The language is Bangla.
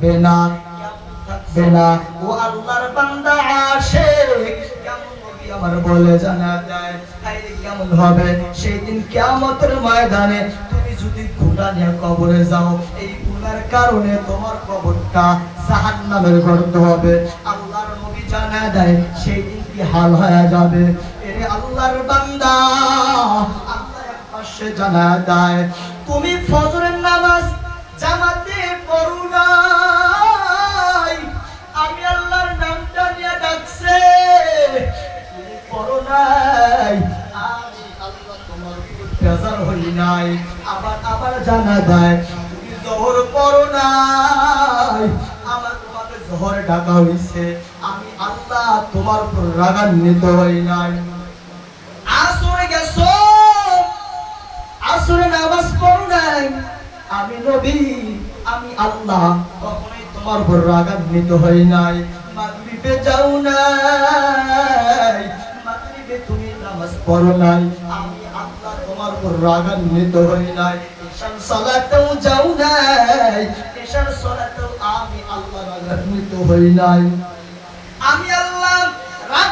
থাকবে না ও আল্লাহর বান্দা আশিক আমার বলে জানা যায় কেমন হবে? সেই দিন কিয়ামতের ময়দানে তুমি যদি গুনাহ নিয়ে কবরে যাও, এই গুনার কারণে তোমার কবরটা জাহান্নামের গর্ত হবে। আল্লাহর নবী জানা দেয় সেই দিন কি হাল হয়ে যাবে? এরে আল্লাহর বান্দা, আল্লাহ পাশে জানা দেয়, তুমি ফজরের বেজার হই নাই, আবার আবার জানা দেয় তুমি জহর পড়ো নাই। আমার তোমাকে জহর ডাকা হইছে, আমি আল্লাহ তোমার উপর রাগান্বিত হই নাই। আসরে গেছো, আসরে নামাজ পড়ো নাই। আমি নবী, আমি আল্লাহ, কখনোই তোমার উপর রাগান্বিত হই নাই। মাগরিবে যাও নাই, মাগরিবে তুমি নামাজ পড়ো নাই। আমি রাগান্বিত হই নাই ঈশান সালাতেও যাও নাই ঈশান সালাতেও আমি আল্লাহ রাগান্বিত হই নাই